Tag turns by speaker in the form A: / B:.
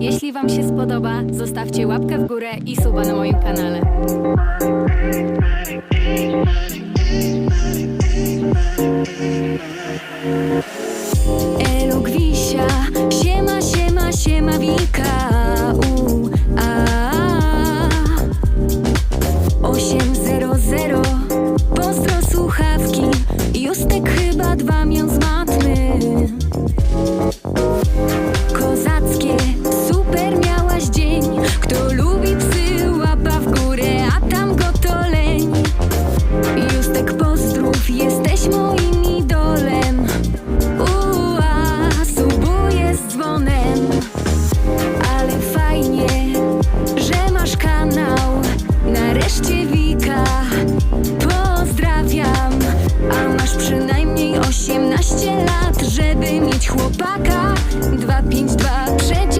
A: Jeśli Wam się spodoba, zostawcie łapkę w górę i suba na moim kanale. Elo Gwisia, siema, siema, siema Wika. U, a, a. 800, pozdro słuchawki, Justek chyba dwa ją zma. żeby mieć chłopaka. 252 przeciw